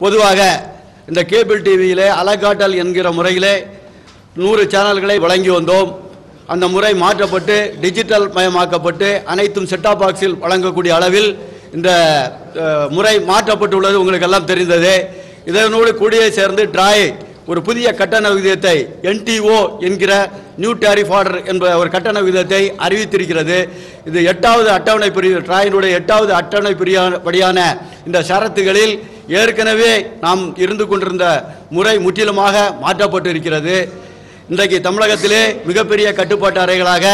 பொதுவாக இந்த கேபிள் டிவியிலே அலக்காட்டல் என்கிற முறையிலே நூறு சேனல்களை வழங்கி வந்தோம். அந்த முறை மாற்றப்பட்டு டிஜிட்டல் மயமாக்கப்பட்டு அனைத்தும் செட்டாப் பாக்ஸில் வழங்கக்கூடிய அளவில் இந்த முறை மாற்றப்பட்டுள்ளது உங்களுக்கு எல்லாம் தெரிந்தது. இதனோடு கூடிய சேர்ந்து டிராய் ஒரு புதிய கட்டண விகிதத்தை என்டிஓ என்கிற நியூ டேரிஃப் ஆர்டர் என்ற ஒரு கட்டண விகிதத்தை அறிவித்திருக்கிறது. இது எட்டாவது அட்டவணை பிரிவு டிராயினுடைய எட்டாவது அட்டவணை பிரியாபடியான இந்த ஷரத்துகளில் ஏற்கனவே நாம் இருந்து கொண்டிருந்த முறை முற்றிலுமாக மாற்றப்பட்டு இருக்கிறது இன்றைக்கு தமிழகத்திலே மிகப்பெரிய கட்டுப்பாட்டு அறைகளாக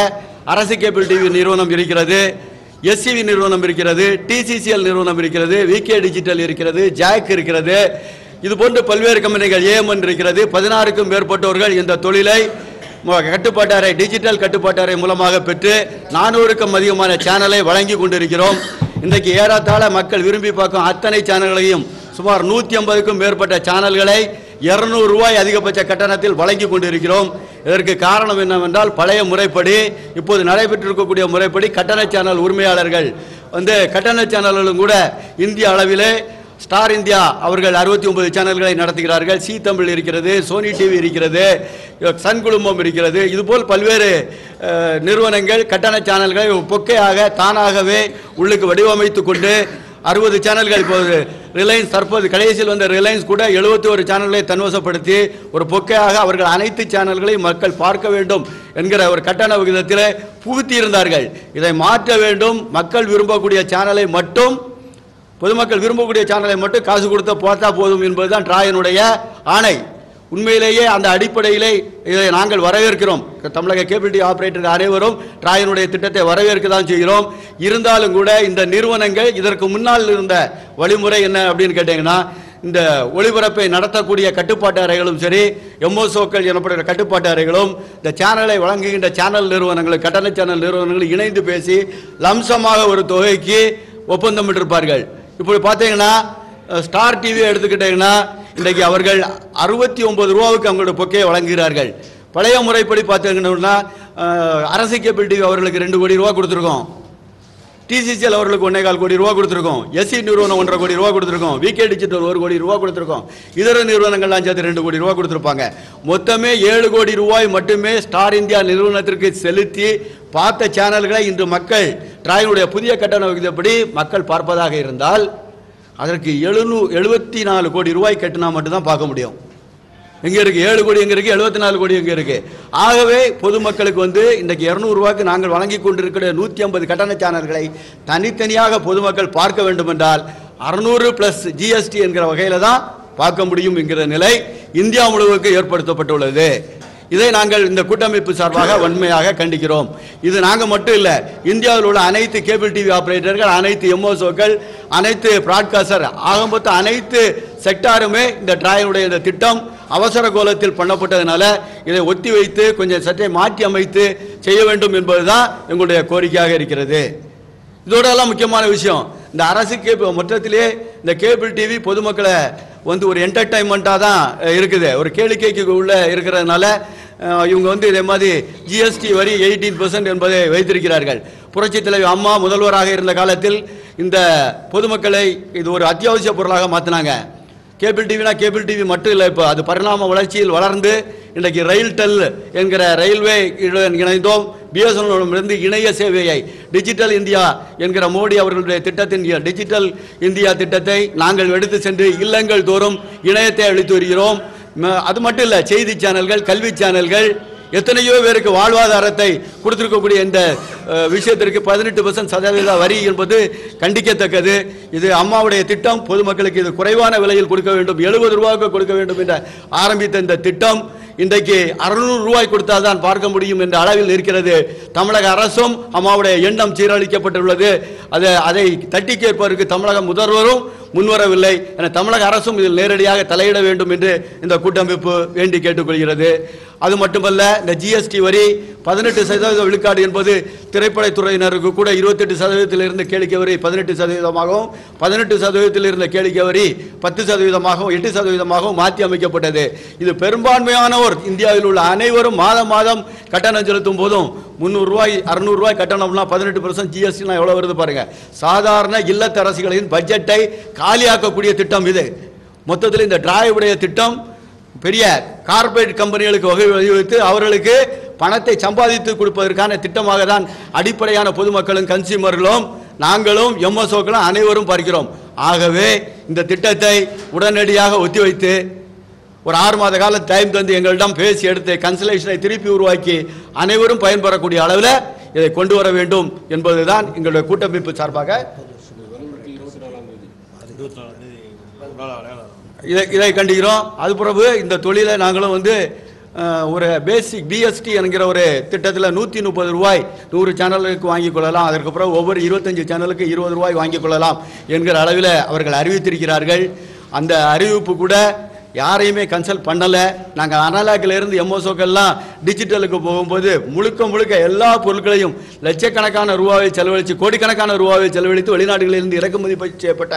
அரசு கேபிள் டிவி நிறுவனம் இருக்கிறது எஸ்சிவி நிறுவனம் இருக்கிறது டிசிசிஎல் நிறுவனம் இருக்கிறது விகே டிஜிட்டல் இருக்கிறது ஜாக் இருக்கிறது. இது போன்று பல்வேறு கம்பெனிகள் ஏஎம்என் இருக்கிறது. பதினாறுக்கும் மேற்பட்டவர்கள் இந்த தொழிலை கட்டுப்பாட்டு அறை டிஜிட்டல் கட்டுப்பாட்டு அறை மூலமாக பெற்று நானூறுக்கும் அதிகமான சேனலை வழங்கி கொண்டிருக்கிறோம். இன்றைக்கு ஏறத்தாழ மக்கள் விரும்பி பார்க்கும் அத்தனை சேனல்களையும் சுமார் நூற்றி ஐம்பதுக்கும் மேற்பட்ட சேனல்களை 200 ரூபாய் அதிகபட்ச கட்டணத்தில் வழங்கி கொண்டிருக்கிறோம். இதற்கு காரணம் என்னவென்றால் பழைய முறைப்படி இப்போது நடைபெற்றிருக்கக்கூடிய முறைப்படி கட்டண சேனல் உரிமையாளர்கள் வந்து கட்டண சேனல்களும் கூட இந்திய அளவிலே ஸ்டார் இந்தியா அவர்கள் அறுபத்தி ஒன்பது சேனல்களை நடத்துகிறார்கள். சி தமிழ் இருக்கிறது சோனி டிவி இருக்கிறது சன் குழுமம் இருக்கிறது. இதுபோல் பல்வேறு நிறுவனங்கள் கட்டண சேனல்களை பொக்கையாக தானாகவே உள்ளுக்கு வடிவமைத்து கொண்டு அறுபது சேனல்கள் இப்போது ரிலையன்ஸ் தற்போது கடைசியில் வந்த ரிலையன்ஸ் கூட எழுபத்தி ஒரு சேனல்களை தன்வசப்படுத்தி ஒரு பொக்கையாக அவர்கள் அனைத்து சேனல்களையும் மக்கள் பார்க்க வேண்டும் என்கிற ஒரு கட்டண விகிதத்தில் புகுத்தியிருந்தார்கள். இதை மாற்ற வேண்டும். மக்கள் விரும்பக்கூடிய சேனலை மட்டும் பொதுமக்கள் விரும்பக்கூடிய சேனலை மட்டும் காசு கொடுத்த பார்த்தா போதும் என்பதுதான் டிராயனுடைய ஆணை. உண்மையிலேயே அந்த அடிப்படையிலே இதை நாங்கள் வரவேற்கிறோம். தமிழக கேபிள்டி ஆபரேட்டர் அனைவரும் டிராயனுடைய திட்டத்தை வரவேற்க தான் செய்கிறோம். இருந்தாலும் கூட இந்த நிறுவனங்கள் இதற்கு முன்னால் இருந்த வழிமுறை என்ன அப்படின்னு கேட்டிங்கன்னா இந்த ஒளிபரப்பை நடத்தக்கூடிய கட்டுப்பாட்டு அறைகளும் சரி எம்ஓசோக்கள் எனப்படுகிற கட்டுப்பாட்டு அறைகளும் இந்த சேனலை வழங்குகின்ற சேனல் நிறுவனங்கள் கட்டண சேனல் நிறுவனங்கள் இணைந்து பேசி லம்சமாக ஒரு தொகைக்கு ஒப்பந்தம் இருப்பார்கள் இப்படி பார்த்தீங்கன்னா ஸ்டார் டிவி எடுத்துக்கிட்டீங்கன்னா இன்றைக்கு அவர்கள் அறுபத்தி ஒன்பது ரூபாவுக்கு அவங்களோட பொக்கையை வழங்குகிறார்கள். பழைய முறைப்படி பார்த்தீங்கன்னா அரசு கேபிள் அவர்களுக்கு ரெண்டு கோடி ரூபா கொடுத்துருக்கோம். டிசிசிஎல் அவர்களுக்கு ஒன்றே கால் கோடி ரூபா கொடுத்துருக்கோம். எஸ்சி நிறுவனம் ஒன்றரை கோடி ரூபா கொடுத்துருக்கோம். விகே டிஜிட்டல் ஒரு கோடி ரூபா கொடுத்துருக்கோம். இதர நிறுவனங்கள்லாம் சேர்த்து ரெண்டு கோடி ரூபா கொடுத்துருப்பாங்க. மொத்தமே ஏழு கோடி ரூபாய் மட்டுமே ஸ்டார் இந்தியா நிறுவனத்திற்கு செலுத்தி பார்த்த சேனல்களை இன்று மக்கள் டிராயினுடைய புதிய கட்டண விகிதப்படி மக்கள் பார்ப்பதாக இருந்தால் அதற்கு எழுநூ எழுபத்தி நாலு கோடி ரூபாய் கட்டினா மட்டும்தான் பார்க்க முடியும். எங்க இருக்கு? ஏழு கோடி எங்க இருக்கு? எழுபத்தி நாலு கோடி எங்க இருக்கு? ஆகவே பொதுமக்களுக்கு வந்து இன்றைக்கு இருநூறு ரூபாய்க்கு நாங்கள் வழங்கி கொண்டிருக்கிற நூற்றி ஐம்பது கட்டண சேனல்களை தனித்தனியாக பொதுமக்கள் பார்க்க வேண்டும் என்றால் அறுநூறு பிளஸ் ஜிஎஸ்டி என்கிற வகையில தான் பார்க்க முடியும் என்கிற நிலை இந்தியா முழுவதுக்கு ஏற்படுத்தப்பட்டுள்ளது. இதை நாங்கள் இந்த கூட்டமைப்பு சார்பாக வன்மையாக கண்டிக்கிறோம். இது நாங்கள் மட்டும் இல்லை இந்தியாவில் உள்ள அனைத்து கேபிள் டிவி ஆப்ரேட்டர்கள் அனைத்து எம்ஓசோக்கள் அனைத்து பிராட்காஸ்டர் ஆக அனைத்து செக்டாருமே இந்த டிராயனுடைய இந்த திட்டம் அவசர கோலத்தில் பண்ணப்பட்டதுனால இதை ஒத்தி வைத்து கொஞ்சம் சற்றே மாற்றி அமைத்து செய்ய வேண்டும் என்பதுதான் எங்களுடைய கோரிக்கையாக இருக்கிறது. இதோட எல்லாம் முக்கியமான விஷயம் இந்த அரசு கேபிள் மொத்தத்திலே இந்த கேபிள் டிவி பொதுமக்களை வந்து ஒரு என்டர்டைன்மெண்ட்டாக தான் இருக்குது. ஒரு கேளிக்கைக்கு உள்ளே இருக்கிறதுனால இவங்க வந்து இதே மாதிரி ஜிஎஸ்டி வரி எயிட்டீன் பர்சன்ட் என்பதை வைத்திருக்கிறார்கள். புரட்சித் தலைவி அம்மா முதல்வராக இருந்த காலத்தில் இந்த பொதுமக்களை இது ஒரு அத்தியாவசிய பொருளாக மாற்றினாங்க கேபிள் டிவினா கேபிள் டிவி மட்டும் இல்லை இப்போ அது பரிணாம வளர்ச்சியில் வளர்ந்து இன்றைக்கு ரயில் டெல் என்கிற ரயில்வே இணைந்தோம். பிஎஸ்என்எல்லிருந்து இணைய சேவையை டிஜிட்டல் இந்தியா என்கிற மோடி அவர்களுடைய திட்டத்தின் டிஜிட்டல் இந்தியா திட்டத்தை நாங்கள் எடுத்து சென்று இல்லங்கள் தோறும் இணையத்தை அளித்து வருகிறோம். அது மட்டும் இல்லை செய்தி சேனல்கள் கல்வி சேனல்கள் எத்தனையோ பேருக்கு வாழ்வாதாரத்தை கொடுத்திருக்கக்கூடிய இந்த விஷயத்திற்கு பதினெட்டு பர்சன்ட் சதவீத வரி என்பது கண்டிக்கத்தக்கது. இது அம்மாவுடைய திட்டம் பொதுமக்களுக்கு இது குறைவான விலையில் கொடுக்க வேண்டும் எழுபது ரூபாவுக்கு கொடுக்க வேண்டும் என்ற ஆரம்பித்த இந்த திட்டம். இன்றைக்கு அறுநூறு ரூபாய் கொடுத்தால் தான் பார்க்க முடியும் என்ற அளவில் இருக்கிறது தமிழக அரசும் அம்மாவுடைய எண்ணம் சீரழிக்கப்பட்டுள்ளது. அதை அதை தட்டி கேட்பதற்கு தமிழக முதல்வரும் முன்வரவில்லை என தமிழக அரசும் இதில் நேரடியாக தலையிட வேண்டும் என்று இந்த கூட்டமைப்பு வேண்டி கேட்டுக்கொள்கிறது. அது மட்டுமல்ல இந்த ஜிஎஸ்டி வரி பதினெட்டு சதவீத விழுக்காடு என்பது திரைப்படத்துறையினருக்கு கூட இருபத்தெட்டு சதவீதத்தில் இருந்த கேளிக்கை வரி பதினெட்டு சதவீதமாகவும் பதினெட்டு சதவீதத்தில் இருந்த கேளிக்கை வரி பத்து சதவீதமாகவும் எட்டு சதவீதமாகவும் மாற்றி அமைக்கப்பட்டது. இது பெரும்பான்மையானோர் இந்தியாவில் உள்ள அனைவரும் மாதம் மாதம் கட்டணம் செலுத்தும் போதும் முந்நூறுரூவாய் கட்டணம்னா பதினெட்டு பர்சன்ட் ஜிஎஸ்டினா எவ்வளோ வருது பாருங்கள் சாதாரண இல்லத்தரசிகளின் பட்ஜெட்டை காலியாக்கக்கூடிய திட்டம் இது. மொத்தத்தில் இந்த டிராயுடைய திட்டம் பெரிய கார்ப்பரேட் கம்பெனிகளுக்கு வகை வழிவகுத்து அவர்களுக்கு பணத்தை சம்பாதித்து கொடுப்பதற்கான திட்டமாக தான் அடிப்படையான பொதுமக்களும் கன்சியூமர்களும் நாங்களும் எம்எஸ்ஓக்களும் அனைவரும் பார்க்கிறோம். ஆகவே இந்த திட்டத்தை உடனடியாக ஒத்திவைத்து ஒரு ஆறு மாத காலம் டைம் தந்து எங்களிடம் பேசி எடுத்து கன்சலேஷனை திருப்பி உருவாக்கி அனைவரும் பயன்பெறக்கூடிய அளவில் இதை கொண்டு வர வேண்டும் என்பதுதான் எங்களுடைய கூட்டமைப்பு சார்பாக இதை இதை கண்டிக்கிறோம். அது பிறகு இந்த தொழிலை நாங்களும் வந்து ஒரு பேசிக் பிஎஸ்டி என்கிற ஒரு திட்டத்தில் நூற்றி முப்பது ரூபாய் நூறு சேனலுக்கு வாங்கிக் கொள்ளலாம். அதற்கப்புறம் ஒவ்வொரு இருபத்தஞ்சு சேனலுக்கு இருபது ரூபாய் வாங்கிக் கொள்ளலாம் என்கிற அளவில் அவர்கள் அறிவித்திருக்கிறார்கள். அந்த அறிவிப்பு கூட யாரையுமே கன்சல்ட் பண்ணலை. நாங்கள் அனலாக்கில் இருந்து எம்ஓசோக்கெல்லாம் டிஜிட்டலுக்கு போகும்போது முழுக்க முழுக்க எல்லா பொருட்களையும் லட்சக்கணக்கான ரூபாவை செலவழித்து கோடிக்கணக்கான ரூபாவை செலவழித்து வெளிநாடுகளிலிருந்து இறக்குமதி செய்யப்பட்ட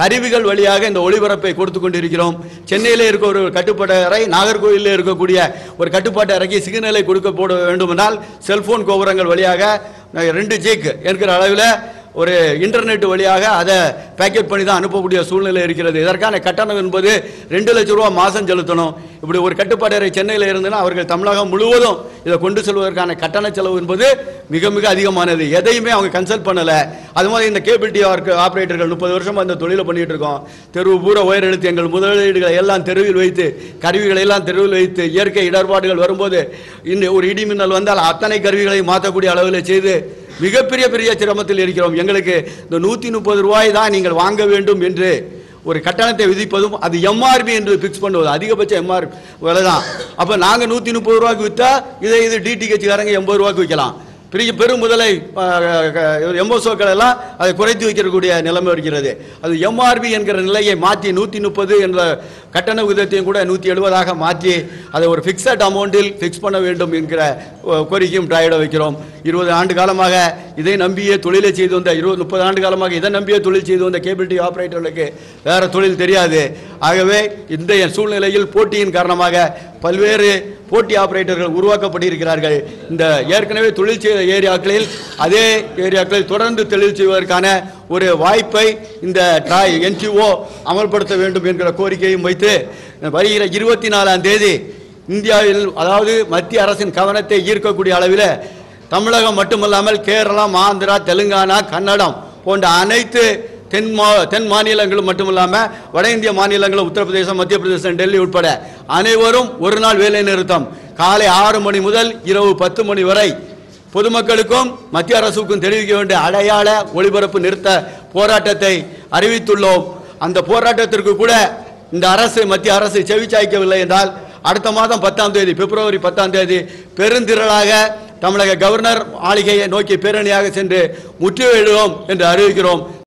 கருவிகள் வழியாக இந்த ஒளிபரப்பை கொடுத்து கொண்டிருக்கிறோம். சென்னையிலே இருக்க ஒரு கட்டுப்பாட்டு அறை நாகர்கோவிலில் இருக்கக்கூடிய ஒரு கட்டுப்பாட்டு அறைக்கு சிக்னலை கொடுக்க போட வேண்டுமென்றால் செல்போன் கோபுரங்கள் வழியாக ரெண்டு ஜிக்கு என்கிற அளவில் ஒரு இன்டர்நெட் வழியாக அதை பேக்கெட் பண்ணி தான் அனுப்பக்கூடிய சூழ்நிலை இருக்கிறது. இதற்கான கட்டணம் என்பது ரெண்டு லட்சம் ரூபா மாதம் செலுத்தணும். இப்படி ஒரு கட்டுப்பாடு சென்னையில் இருந்ததுன்னா அவர்கள் தமிழகம் முழுவதும் இதை கொண்டு செல்வதற்கான கட்டண செலவு என்பது மிக மிக அதிகமானது. எதையுமே அவங்க கன்சல்ட் பண்ணலை. அது மாதிரி இந்த கேபிள் டிவி ஆப்ரேட்டர்கள் முப்பது வருஷமாக இந்த தொழிலை பண்ணிட்டு இருக்கோம். தெருவு பூரா உயர் எழுத்து எங்கள் முதலீடுகளை எல்லாம் தெருவில் வைத்து கருவிகளை எல்லாம் தெருவில் வைத்து இயற்கை இடர்பாடுகள் வரும்போது இந்த ஒரு இடி மின்னல் வந்தால் அத்தனை கருவிகளை மாற்றக்கூடிய அளவில் செய்து மிகப்பெரிய பெரிய சிரமத்தில் இருக்கிறோம். எங்களுக்கு இந்த நூற்றி முப்பது ரூபாய் தான் நீங்கள் வாங்க வேண்டும் என்று ஒரு கட்டணத்தை விதிப்பதும் அது எம்ஆர்பி என்று ஃபிக்ஸ் பண்ணுவது. அதிகபட்ச எம்ஆர்பி விலை தான் அப்போ நாங்கள் நூற்றி முப்பது ரூபாய்க்கு விற்றா இதை இது டிடிஹெச்காரங்க எண்பது ரூபாய்க்கு விற்கலாம் பெரிய பெரும் முதலை எம்ஓசோக்கள் எல்லாம் அதை குறைத்து வைக்கக்கூடிய நிலைமை இருக்கிறது அது எம்ஆர்பி என்கிற நிலையை மாற்றி நூற்றி முப்பது என்ற கட்டண விகிதத்தையும் கூட நூற்றி எழுபதாக மாற்றி அதை ஒரு ஃபிக்ஸட் அமௌண்ட்டில் ஃபிக்ஸ் பண்ண வேண்டும் என்கிற கோரிக்கையும் ட்ராயிட வைக்கிறோம். இருபது ஆண்டு காலமாக இதை நம்பியே தொழிலை செய்து வந்த இருபது முப்பது ஆண்டு காலமாக இதை நம்பியே தொழில் செய்து வந்த கேபிள் டிவி ஆபரேட்டர்களுக்கு வேற தொழில் தெரியாது. ஆகவே இன்றைய சூழ்நிலையில் போட்டியின் காரணமாக பல்வேறு போட்டி ஆபரேட்டர்கள் உருவாக்கப்பட்டிருக்கிறார்கள். இந்த ஏற்கனவே தொழில் செய்த ஏரியாக்களில் அதே ஏரியாக்களில் தொடர்ந்து தொழில் செய்வதற்கான ஒரு வாய்ப்பை இந்த ட்ராய் என்ஜிஓ அமல்படுத்த வேண்டும் என்கிற கோரிக்கையும் வைத்து வருகிற இருபத்தி நாலாம் தேதி இந்தியாவில் அதாவது மத்திய அரசின் கவனத்தை ஈர்க்கக்கூடிய அளவில் தமிழகம் மட்டுமல்லாமல் கேரளம் ஆந்திரா தெலுங்கானா கன்னடம் போன்ற அனைத்து தென் மா தென் மாநிலங்களும் மட்டுமில்லாமல் வட இந்திய மாநிலங்களும் உத்தரப்பிரதேசம் மத்திய பிரதேசம் டெல்லி உட்பட அனைவரும் ஒரு நாள் வேலை நிறுத்தம். காலை ஆறு மணி முதல் இரவு பத்து மணி வரை பொதுமக்களுக்கும் மத்திய அரசுக்கும் தெரிவிக்க வேண்டிய அடையாள ஒளிபரப்பு நிறுத்த போராட்டத்தை அறிவித்துள்ளோம். அந்த போராட்டத்திற்கு கூட இந்த அரசு மத்திய அரசு செவிச்சாய்க்கவில்லை என்றால் அடுத்த மாதம் பத்தாம் தேதி பிப்ரவரி பத்தாம் தேதி பெருந்திரளாக தமிழக கவர்னர் ஆளிகையை நோக்கி பேரணியாக சென்று முற்றுகையிடுவோம் என்று அறிவிக்கிறோம்.